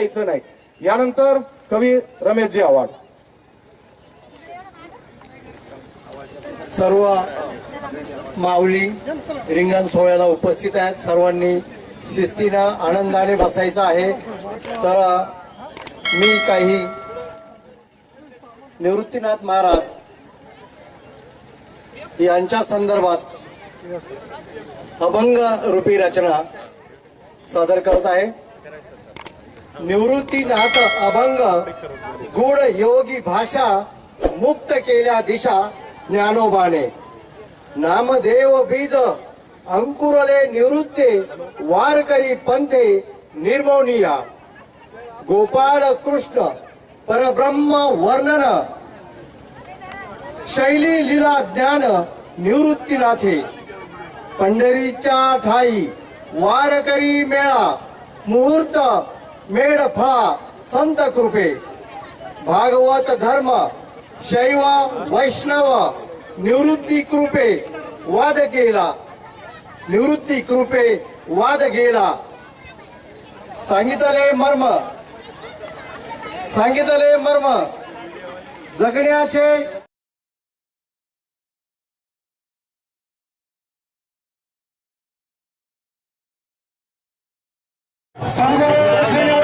द्यायचं नाही. यानंतर कवी रमेशजी आव्हाड. सर्व माऊली रिंगण सोहळ्याला उपस्थित आहेत. सर्वांनी शिस्तीनं आनंदाने बसायचं आहे. तर मी काही निवृत्तीनाथ महाराज यांच्या संदर्भात अभंग रूपी रचना सादर करत आहे. निवृत्तीनाथ अभंग गुण योगी भाषा मुक्त केल्या दिशा ज्ञानोबाने. नामदेव बीज अंकुरले निवृत्ते वारकरी पंथे निर्मोनिया. गोपाळ कृष्ण परब्रह्म वर्णन. शैली लीला ज्ञान निवृत्तीनाथे. पंढरीच्या ठाई वारकरी मेळा मुहूर्त मेड फळा संत कृपे. भागवत धर्म शैव वैष्णव निवृत्ती कृपे वाद केला निवृत्ती कृपे वाद गेला. सांगितले मर्म. सांगितले मर्म. जगण्याचे सांगो